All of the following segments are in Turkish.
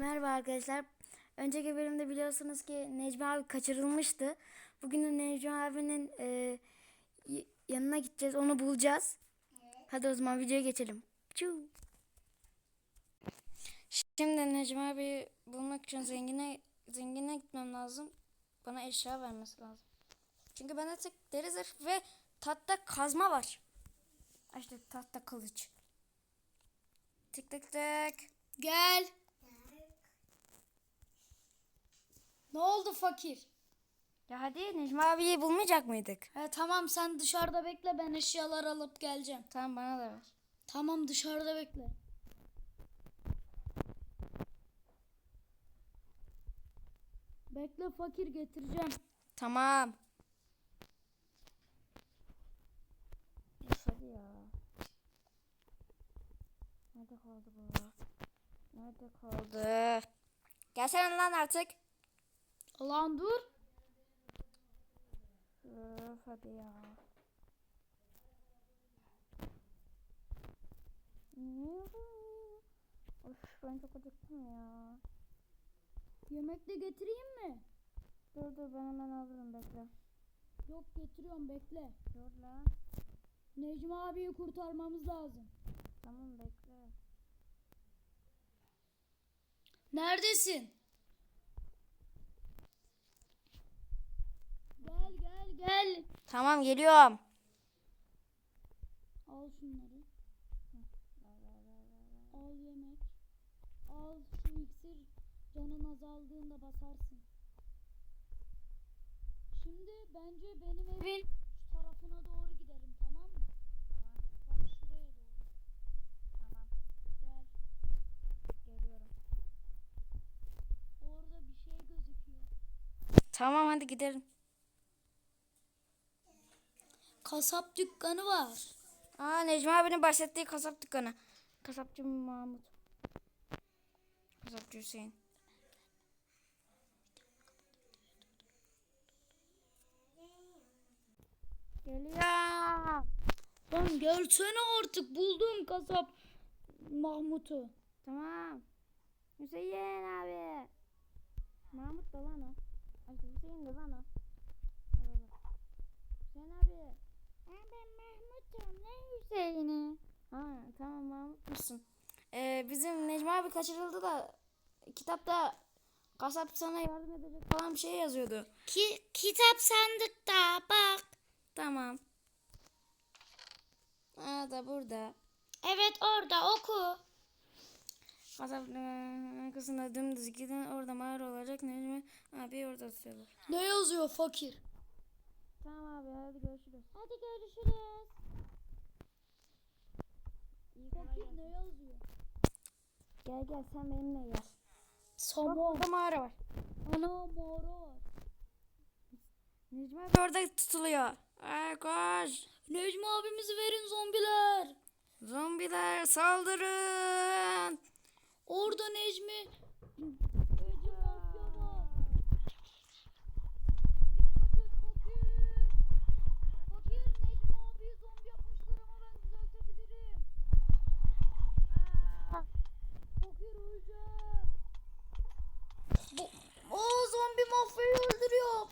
Merhaba arkadaşlar. Önceki bölümde biliyorsunuz ki Necmi abi kaçırılmıştı. Bugün de Necmi abinin e, yanına gideceğiz. Onu bulacağız. Hadi o zaman videoya geçelim. Çuu. Şimdi Necmi abi bulmak için zengine zengine gitmem lazım. Bana eşya vermesi lazım. Çünkü bende tek deri zırh ve tahta kazma var. İşte tahta kılıç. Tık tık tık. Gel. Ne oldu fakir? Ya hadi Necmi abiyi bulmayacak mıydık? He tamam sen dışarıda bekle ben eşyalar alıp geleceğim. Tamam bana da ver. Tamam dışarıda bekle. Bekle fakir getireceğim. Tamam. Hadi ya. Nerede kaldı bu? Nerede kaldı? Gelsene lan artık. Lan dur. Of hadi ya. Of ben çok acıktım ya. Yemek de getireyim mi? Dur dur ben hemen alırım bekle. Yok getiriyorum bekle. Dur lan. Necmi abiyi kurtarmamız lazım. Tamam bekle. Neredesin? Gel. Tamam geliyorum. Al şunları. Al yemek. Al şu iksir canın azaldığında basarsın. Şimdi bence benim evin şu tarafına doğru gidelim tamam mı? Bak şuraya doğru. Tamam Gel. geliyorum. Orada bir şey gözüküyor. Tamam hadi gidelim. Kasap dükkanı var. Aa Necmi abinin bahsettiği kasap dükkanı. Kasapçı Mahmut. Kasapçı Hüseyin. Geliyor. Lan gelsene artık buldum kasap Mahmut'u. Tamam. Hüseyin abi. Mahmut da lan o. Hüseyin de lan o. Hüseyin abi. Ben Mahmut'um ne Hüseyin'i? Ha tamam Mahmut'muşsun. Ee, bizim Necmi abi kaçırıldı da kitapta kasap sana yardım edecek falan bir şey yazıyordu. Ki kitap sandıkta bak. Tamam. Aa da burada. Evet orada oku. Kasap e, arkasında dümdüz giden orada mağara olacak Necmi abi orada tutuyorlar. Ne yazıyor fakir? Tamam abi hadi görüşürüz. Hadi görüşürüz. İyi gelsin. ne yazıyor? Gel gel sen benimle gel. Bak Somon. orada mağara var. Ana mağara var. Necmi abi orada tutuluyor. Ay koş. Necmi abimizi verin zombiler. Zombiler saldırın. Orada. Necmi mafya var. Dikkat et fakir. Fakir Necmi abiyi zombi yapmışlar ama ben düzeltebilirim. Aa, Fakir öleceğim. Bu, o zombi mafyayı öldürüyor.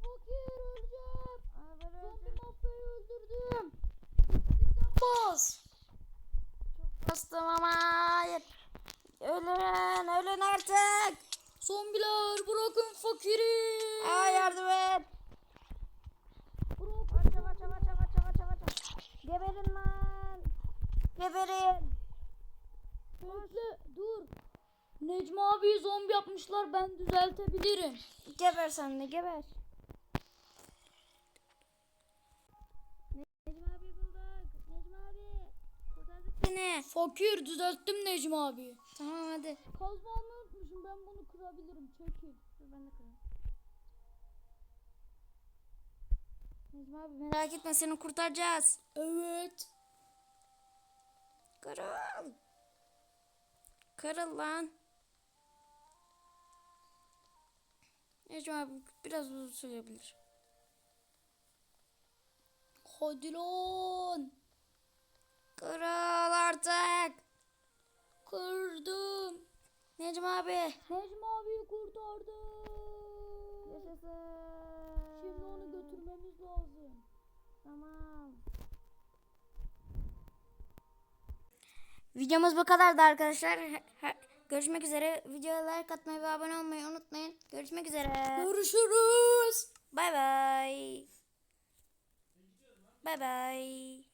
Fakir öleceğim. Zombi mafyayı öldürdüm. Bas. bastım ama hayır. Ölün, ölün artık. Zombiler bırakın fakiri. Aa, yardım et. Bırakın. Geberin lan. Geberin. Bekle dur. Necmi abiyi zombi yapmışlar ben düzeltebilirim. Geber sen de geber. Necmi abi bulduk. Necmi abi. Kurtardık seni. Fakir düzelttim Necmi abiyi. Tamam hadi. Kazma almayı unutmuşum ben bunu kırabilirim çekil. Dur ben de kırayım. Necmi abi merak etme seni kurtaracağız. Evet. Kırıl. Kırıl lan. Abi biraz uzun sürebilir. Hadi lan. Kırıl artık. Kırdım. Necmi abi. Necmi abiyi kurtardı. Yaşasın. Şimdi onu götürmemiz lazım. Tamam. Videomuz bu kadardı arkadaşlar. Görüşmek üzere. Videoya like atmayı ve abone olmayı unutmayın. Görüşmek üzere. Görüşürüz. Bay bay. Bay bay.